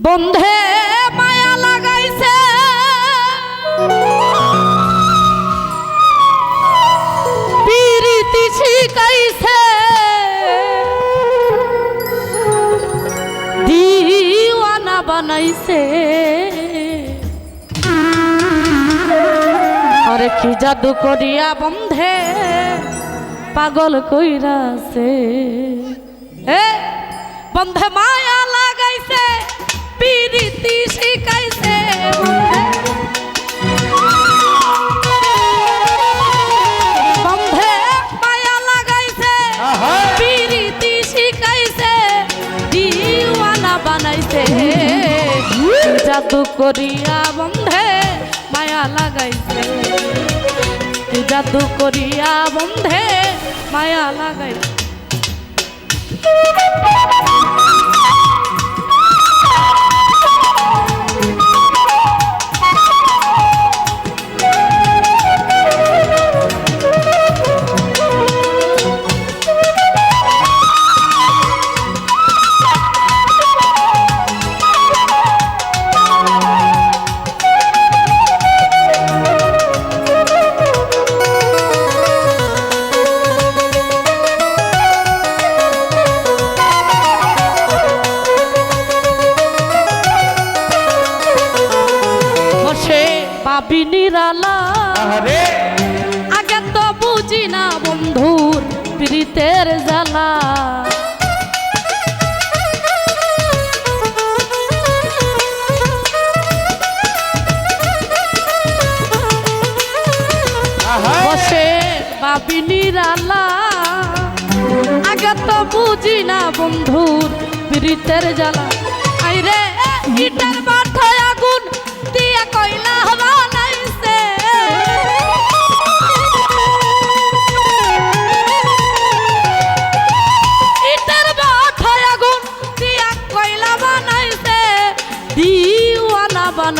বন্ধে মায়া লাগাইছে। পিরিতি শিকাইছে দিওয়ানা বানাইছে। আরে কি জাদু করিয়া বন্ধে পাগল কইরাছে এ, বন্ধে মায়া বানাইছে জাদু করিয়া বন্ধে মায়া লাগাইছে। জাদু করিয়া বন্ধে মায়া লাগাইছে। পাবি নিরালা আগে তো বুঝি না বন্ধুর প্রীতের জ্বালা। বসে পাবি নিরালা আগে তো বুঝি না বন্ধুর প্রীতের জ্বালা। আইরে ইটার মাথায়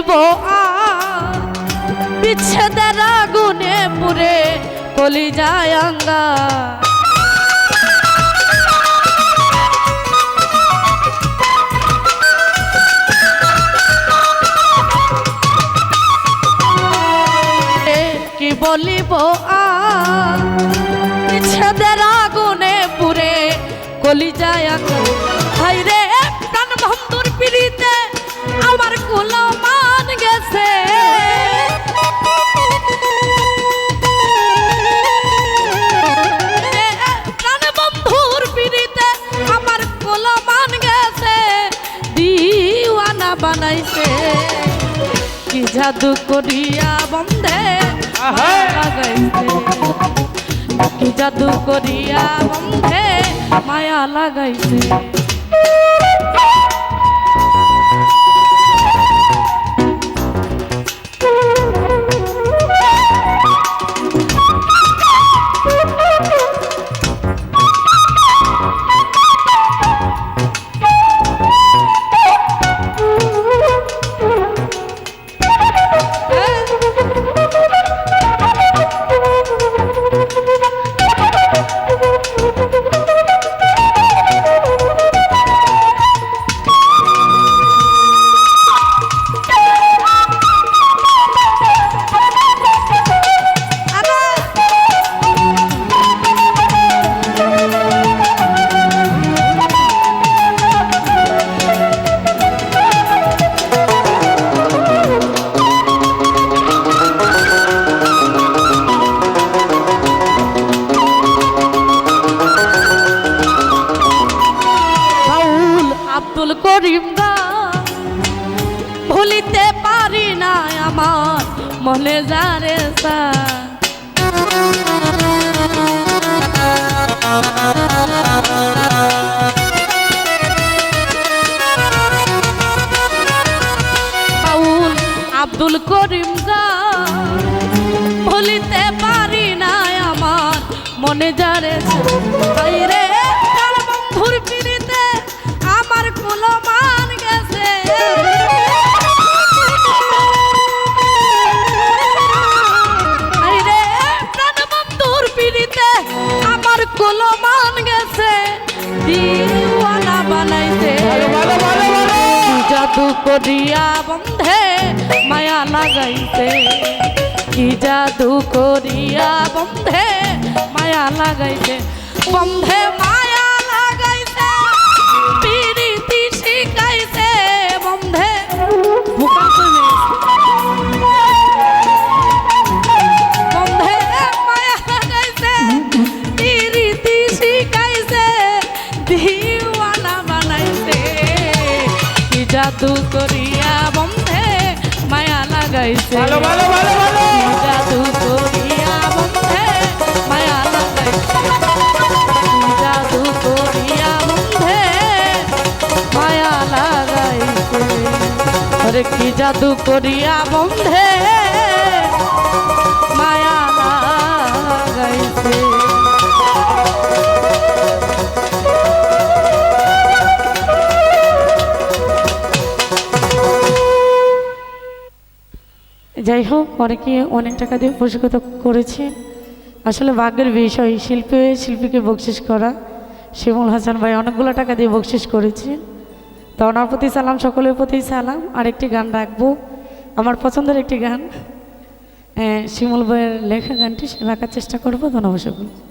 বলিব আর। বিচ্ছেদের আগুনে পুরে কলি যায় কি বলিব বিচ্ছেদের আগুনে পুরে কলি যায় বানাইছে। কি জাদু করিয়া বন্ধে! লাগাইছে। কি জাদু করিয়া বন্ধে মায়া লাগাইছে। করিম ভুলিতে পারি না আমার মনে যারে আব্দুল করিম ভুলিতে পারি না আমার মনে যারে সাইরে করিয়া বন্ধে, মায়া লাগাইছে। কি জাদু করিয়া বন্ধে, মায়া লাগাইছে। বন্ধে মায়া লাগাইছে, পিরিতি শিখাইছে। জাদু করিয়া বন্ধে মায়া লাগাইছে। ভালো ভালো ভালো ভালো। জাদু করিয়া বন্ধে মায়া লাগাইছে। জাদু করিয়া বন্ধে মায়া লাগাইছে। আরে কি জাদু করিয়া বন্ধে যাই হোক, অনেকে অনেক টাকা দিয়ে পুরস্কৃত করেছে। আসলে ভাগ্যের বিষয়, শিল্পী হয়ে শিল্পীকে বকশিস করা। শিমুল হাসান ভাই অনেকগুলো টাকা দিয়ে বকশিস করেছে। তো ওনার প্রতি সালাম, সকলের প্রতি সালাম। আর একটি গান রাখব। আমার পছন্দের একটি গান। শিমুল ভাইয়ের লেখা গানটি রাখার চেষ্টা করব। ধন্যবাদ